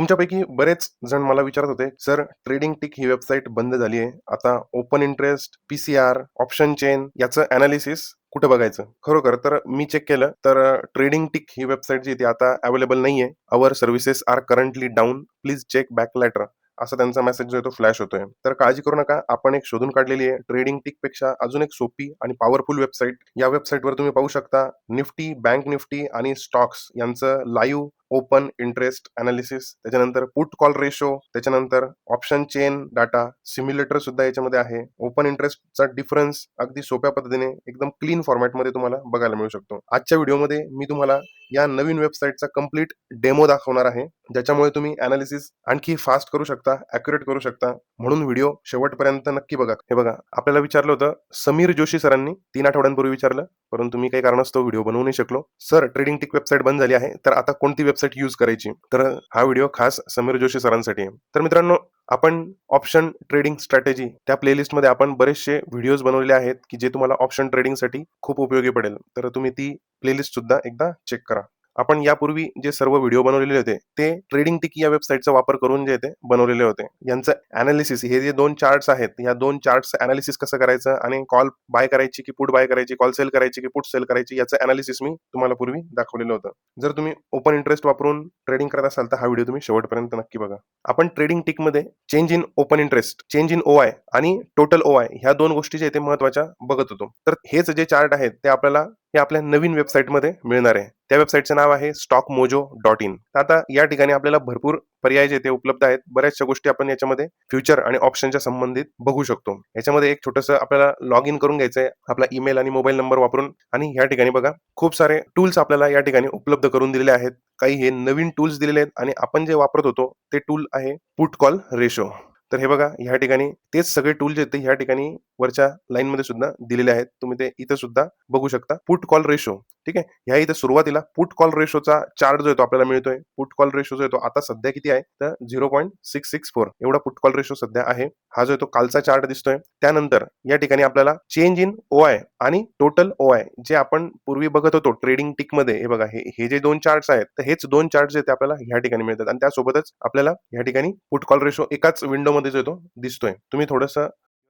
तुमच्यापैकी बरेच जण मला विचारत होते, "सर ट्रेडिंग टिक ही वेबसाईट बंद झाली आहे. आता open interest, PCR option chain याचं अनालिसिस कुठे बघायचं?" खरोखर तर मी चेक केलं तर ट्रेडिंग टिक ही वेबसाईट जी ती आता अवेलेबल नाहीये. "Our services are currently down. Please check back later." असा त्यांचा मेसेज जो आहे तो फ्लॅश होतोय. तर काळजी करू नका. आपण एक शोधून काढलेली आहे ट्रेडिंग टिकपेक्षा अजून एक सोपी आणि पॉवरफुल वेबसाईट. या वेबसाईटवर तुम्ही पाहू शकता निफ्टी, बँक निफ्टी आणि स्टॉक्स यांचं लाईव्ह ओपन इंटरेस्ट अनालिसिस त्याच्यानंतर पुट कॉल रेशो त्याच्यानंतर ऑप्शन चेन डाटा सिम्युलेटर सुद्धा याच्यामध्ये आहे. ओपन इंटरेस्टचा डिफरन्स अगदी सोप्या पद्धतीने एकदम क्लीन फॉर्मॅटमध्ये तुम्हाला बघायला मिळू शकतो. आजच्या व्हिडिओमध्ये मी तुम्हाला या नवीन वेबसाईटचा कंप्लीट डेमो दाखवणार आहे. ज्याच्यामुळे तुम्ही अनालिसिस आणखी फास्ट करू शकता अॅक्युरेट करू शकता. म्हणून व्हिडिओ शेवटपर्यंत नक्की बघा. हे बघा आपल्याला विचारलं होतं समीर जोशी सरांनी तीन आठवड्यांपूर्वी विचारलं परंतु मी काही कारणास्तव व्हिडिओ बनवू नाही शकलो. सर ट्रेडिंग टिक वेबसाईट बंद झाली आहे तर आता कोणती वेबसाईट यूज करायची. तर हा व्हिडिओ खास समीर जोशी सरांसाठी आहे. तर मित्रांनो आपण ऑप्शन ट्रेडिंग स्ट्रॅटेजी त्या प्लेलिस्टमध्ये आपण बरेचसे व्हिडिओज बनवले आहेत की जे तुम्हाला ऑप्शन ट्रेडिंगसाठी खूप उपयोगी पडेल. तर तुम्ही ती प्लेलिस्ट सुद्धा एकदा चेक करा. आपण यापूर्वी जे सर्व व्हिडिओ बनवलेले होते ते ट्रेडिंग टिकी या वेबसाईटचा वापर करून जे ते बनवलेले होते. यांचं अनालिसिस हे जे दोन चार्ट्स आहेत या दोन चार्ट्स अनालिसिस कसं करायचं आणि कॉल बाय करायची की पुट बाय करायची कॉल सेल करायची की पुट सेल करायची याचं अनालिसिस मी तुम्हाला पूर्वी दाखवलेलं होतं. जर तुम्ही ओपन इंटरेस्ट वापरून ट्रेडिंग करत असाल तर हा व्हिडिओ तुम्ही शेवटपर्यंत नक्की बघा. आपण trading टिकमध्ये change in open interest change in O I आणि टोटल ओ आय ह्या दोन गोष्टी जे ते महत्त्वाच्या बघत होतो. तर हेच जे चार्ट आहेत ते आपल्याला हे आपल्या नवीन वेबसाईटमध्ये मिळणार आहे. त्या वेबसाईटचं नाव आहे स्टॉक मोजो डॉट इन आता या ठिकाणी आपल्याला भरपूर पर्याय जे ते उपलब्ध आहेत. बऱ्याचशा गोष्टी आपण याच्यामध्ये फ्युचर आणि ऑप्शनच्या संबंधित बघू शकतो. याच्यामध्ये एक छोटंसं आपल्याला लॉग इन करून घ्यायचंय. आपला ईमेल आणि मोबाईल नंबर वापरून. आणि या ठिकाणी बघा खूप सारे टूल्स आपल्याला या ठिकाणी उपलब्ध करून दिलेले आहेत. काही हे नवीन टूल्स दिलेले आहेत. आणि आपण जे वापरत होतो ते टूल आहे पुट कॉल रेशो तर हे बघा ह्या ठिकाणी तेच सगळे टूल जे ते ह्या ठिकाणी वरच्या लाईन मध्ये सुद्धा दिलेले आहेत. तुम्ही ते इथं सुद्धा बघू शकता. पुट कॉल रेशो ठीक आहे? ह्या इथं सुरुवातीला पुट कॉल रेशोचा चार्ट जो येतो आपल्याला मिळतोय. पुट कॉल रेशो जो येतो आता सध्या किती आहे? तर zero point six six four एवढा पुट कॉल रेशो सध्या आहे. हा जो येतो कालचा चार्ट दिसतोय. त्यानंतर या ठिकाणी आपल्याला चेंज इन ओ आय आणि टोटल ओ आय जे आपण पूर्वी बघत होतो ट्रेडिंग टिकमध्ये. हे बघा हे जे दोन चार्ट्स आहेत तर हेच दोन चार्ट जे आपल्याला ह्या ठिकाणी मिळतात. आणि त्यासोबतच आपल्याला या ठिकाणी पुट कॉल रेशो एकाच विंडो मध्ये जो येतो दिसतोय. तुम्ही थोडस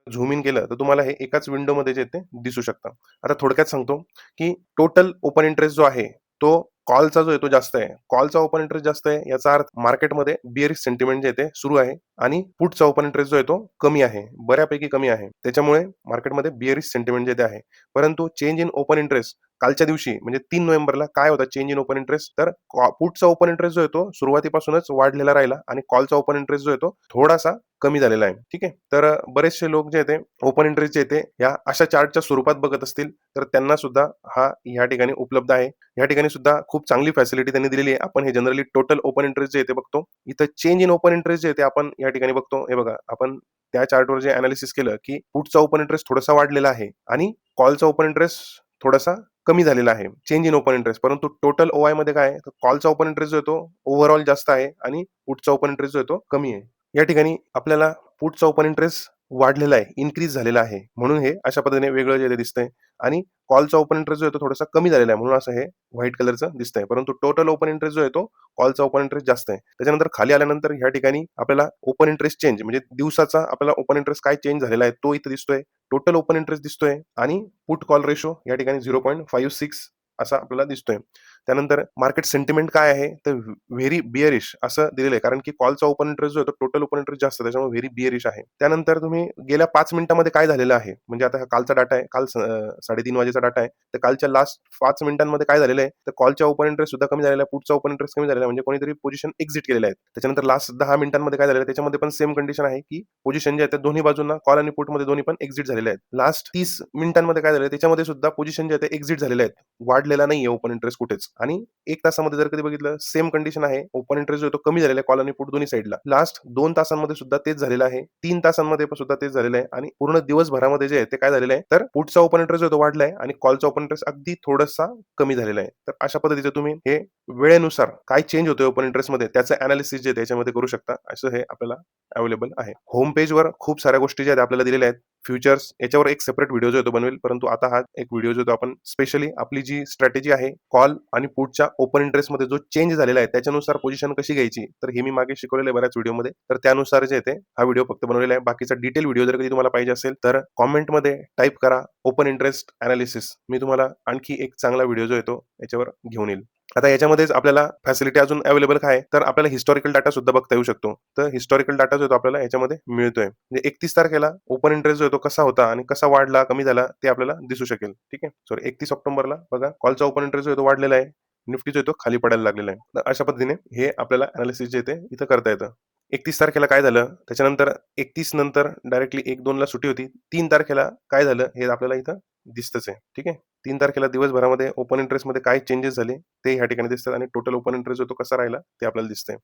झूम इन केलं तर तुम्हाला हे एकाच विंडोमध्ये जे ते दिसू शकतं. आता थोडक्यात सांगतो की टोटल ओपन इंटरेस्ट जो आहे तो कॉलचा जो आहे तो जास्त आहे. कॉलचा ओपन इंटरेस्ट जास्त आहे याचा अर्थ मार्केटमध्ये बिअरिश सेंटिमेंट जे ते सुरू आहे आणि पुटचा ओपन इंटरेस्ट जो आहे तो कमी आहे. बऱ्यापैकी कमी आहे. त्याच्यामुळे मार्केटमध्ये बिअरिश सेंटिमेंट जे ते आहे. परंतु चेंज इन ओपन इंटरेस्ट कालच्या दिवशी म्हणजे तीन नोव्हेंबरला काय होता चेंज इन ओपन इंटरेस्ट तर पुटचा ओपन इंटरेस्ट जो येतो सुरुवातीपासूनच वाढलेला राहिला आणि कॉलचा ओपन इंटरेस्ट जो येतो थोडासा कमी झालेला आहे. ठीक आहे? तर बरेचसे लोक जे ते ओपन इंटरेस्ट जे ते या अशा चार्टच्या स्वरूपात बघत असतील तर त्यांना सुद्धा हा या ठिकाणी उपलब्ध आहे. या ठिकाणी सुद्धा खूप चांगली फॅसिलिटी त्यांनी दिलेली आहे. आपण हे जनरली टोटल ओपन इंटरेस्ट जे येते बघतो इथं चेंज इन ओपन इंटरेस्ट जे येते आपण या ठिकाणी बघतो. हे बघा आपण त्या चार्टवर जे अनालिसिस केलं की पुटचा ओपन इंटरेस्ट थोडासा वाढलेला आहे आणि कॉलचा ओपन इंटरेस्ट थोडासा कमी झालेला आहे. चेंज इन ओपन इंटरेस्ट परंतु टोटल ओ आयमध्ये काय तर कॉलचा ओपन इंटरेस्ट जो येतो ओव्हरऑल जास्त आहे आणि पुटचा ओपन इंटरेस्ट जो येतो कमी आहे. या ठिकाणी आपल्याला पुटचा ओपन इंटरेस्ट वाढलेला आहे इन्क्रीज झालेला आहे. म्हणून हे अशा पद्धतीने वेगळं जे दिसतंय. आणि कॉलचा ओपन इंटरेस्ट जो आहे तो थोडासा कमी झालेला आहे म्हणून असं हे व्हाईट कलरचं दिसतंय. परंतु टोटल ओपन इंटरेस्ट जो आहे तो कॉलचा ओपन इंटरेस्ट जास्त आहे. त्याच्यानंतर खाली आल्यानंतर ह्या ठिकाणी आपल्याला ओपन इंटरेस्ट चेंज म्हणजे दिवसाचा आपल्याला ओपन इंटरेस्ट काय चेंज झालेला आहे तो इथं दिसतोय. टोटल ओपन इंटरेस्ट दिसतोय. आणि पुट कॉल रेशो या ठिकाणी झिरो पॉईंट फाईव्ह सिक्स असा आपल्याला दिसतोय. त्यानंतर मार्केट सेंटिमेंट काय आहे? तर व्हेरी बिअरिश असं दिलेलं आहे. कारण की कॉलचा ओपन इंटरेस्ट जो आहे तो टोटल ओपन इंटरेस्ट जास्त त्याच्यामुळे व्हेरी बिअरिश आहे. त्यानंतर तुम्ही गेल्या पाच मिनिटांमध्ये काय झालेलं आहे? म्हणजे आता हा कालचा डाटा आहे. काल साडेतीन वाजेचा डाटा आहे. तर कालच्या लास्ट पाच मिनिटांमध्ये काय झालेलं आहे? तर कॉलच्या ओपन इंटरेस्ट सुद्धा कमी झालेला आहे. पुढचा ओपन इंटरेस्ट कमी झालेला आहे. म्हणजे कोणीतरी पोझिशन एक्झिट केलेलं आहे. त्याच्यानंतर लास्ट दहा मिनिटांमध्ये काय झालेलं आहे? त्याच्यामध्ये पण सेम कंडिशन आहे की पोझिशन जे आहे दोन्ही बाजूंना कॉल आणि पुटमध्ये दोन्ही पण एक्झिट झालेले आहेत. लास्ट तीस मिनिटांमध्ये काय झालं त्याच्यामध्ये सुद्धा पोझिशन जे आहे ते एक्झिट झालेले आहेत. वाढलेला नाही ओपन इंटरेस्ट कुठेच. आणि एक तासामध्ये जर कधी बघितलं सेम कंडिशन आहे. ओपन इंटरेस्ट जो तो कमी झालेला आहे कॉल आणि पुट दोन्ही साईडला लास्ट दोन तासांमध्ये सुद्धा तेच झालेलं आहे. तीन तासांमध्ये सुद्धा तेच झालेलं आहे. आणि पूर्ण दिवसभरामध्ये जे आहे ते काय झालेलं आहे? तर पुटचा ओपन इंटरेस्ट जो तो वाढलाय आणि कॉलचा ओपन इंटरेस्ट अगदी थोडासा कमी झालेला आहे. तर अशा पद्धतीचं तुम्ही हे वेळेनुसार काय चेंज होतोय ओपन इंटरेस्टमध्ये त्याचं अनालिसिस जे त्याच्यामध्ये करू शकता. असं हे आपल्याला अवेलेबल आहे. होम पेजवर खूप साऱ्या गोष्टी ज्या आपल्याला दिलेल्या आहेत. फ्युचर्स याच्यावर एक सेपरेट व्हिडिओ जो आहे तो बनवेल. परंतु आता हा एक व्हिडिओ जो आपण स्पेशली आपली जी स्ट्रॅटेजी आहे कॉल आणि पुढच्या ओपन इंटरेस्टमध्ये जो चेंज झालेला आहे त्याच्यानुसार पोझिशन कशी घ्यायची तर हे मी मागे शिकवलेलं आहे बऱ्याच व्हिडिओमध्ये तर त्यानुसार जे आहे ते हा व्हिडिओ फक्त बनवलेला आहे. बाकीचा डिटेल व्हिडिओ जर कधी तुम्हाला पाहिजे असेल तर कॉमेंटमध्ये टाईप करा ओपन इंटरेस्ट अनालिसिस मी तुम्हाला आणखी एक चांगला व्हिडिओ जो येतो याच्यावर घेऊन येईल. आता याच्यामध्येच आपल्याला फॅसिलिटी अजून अवेलेबल काय तर आपल्याला हिस्टॉरिकल डाटा सुद्धा बघता येऊ शकतो. तर हिस्टॉरिकल डाटा जो येतो आपल्याला याच्यामध्ये मिळतोय. म्हणजे एकतीस तारखेला ओपन इंटरेस्ट जो येतो कसा होता आणि कसा वाढला कमी झाला ते आपल्याला दिसू शकेल. ठीक आहे? सॉरी एकतीस ऑक्टोबरला बघा कॉलचा ओपन इंटरेस्ट जो येतो वाढलेला आहे निफ्टी जो येतो खाली पडायला लागलेला आहे. तर अशा पद्धतीने हे आपल्याला अनालिसिस जे येते इथं करता येतं. एकतीस तारखेला काय झालं? त्याच्यानंतर एकतीस नंतर डायरेक्टली एक दोनला सुट्टी होती. तीन तारखेला काय झालं? हे आपल्याला इथं दिसतच आहे. ठीक आहे? तीन तारखेला दिवसभरामध्ये ओपन इंटरेस्टमध्ये काय चेंजेस झाले ते ह्या ठिकाणी दिसतात आणि टोटल ओपन इंटरेस्ट जो तो कसा राहिला ते आपल्याला दिसतंय.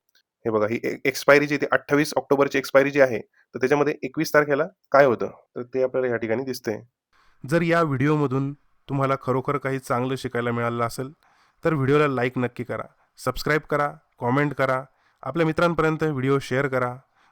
हे बघा ही एक्सपायरी जी ती अठ्ठावीस ऑक्टोबरची एक्सपायरी जी आहे तर त्याच्यामध्ये एकवीस तारखेला काय होतं? तर ते आपल्याला ह्या ठिकाणी दिसतंय. जर या व्हिडिओमधून तुम्हाला खरोखर काही चांगलं शिकायला मिळालं असेल तर व्हिडिओला लाईक नक्की करा सबस्क्राईब करा कॉमेंट करा आपल्या मित्रांपर्यंत व्हिडिओ शेअर करा.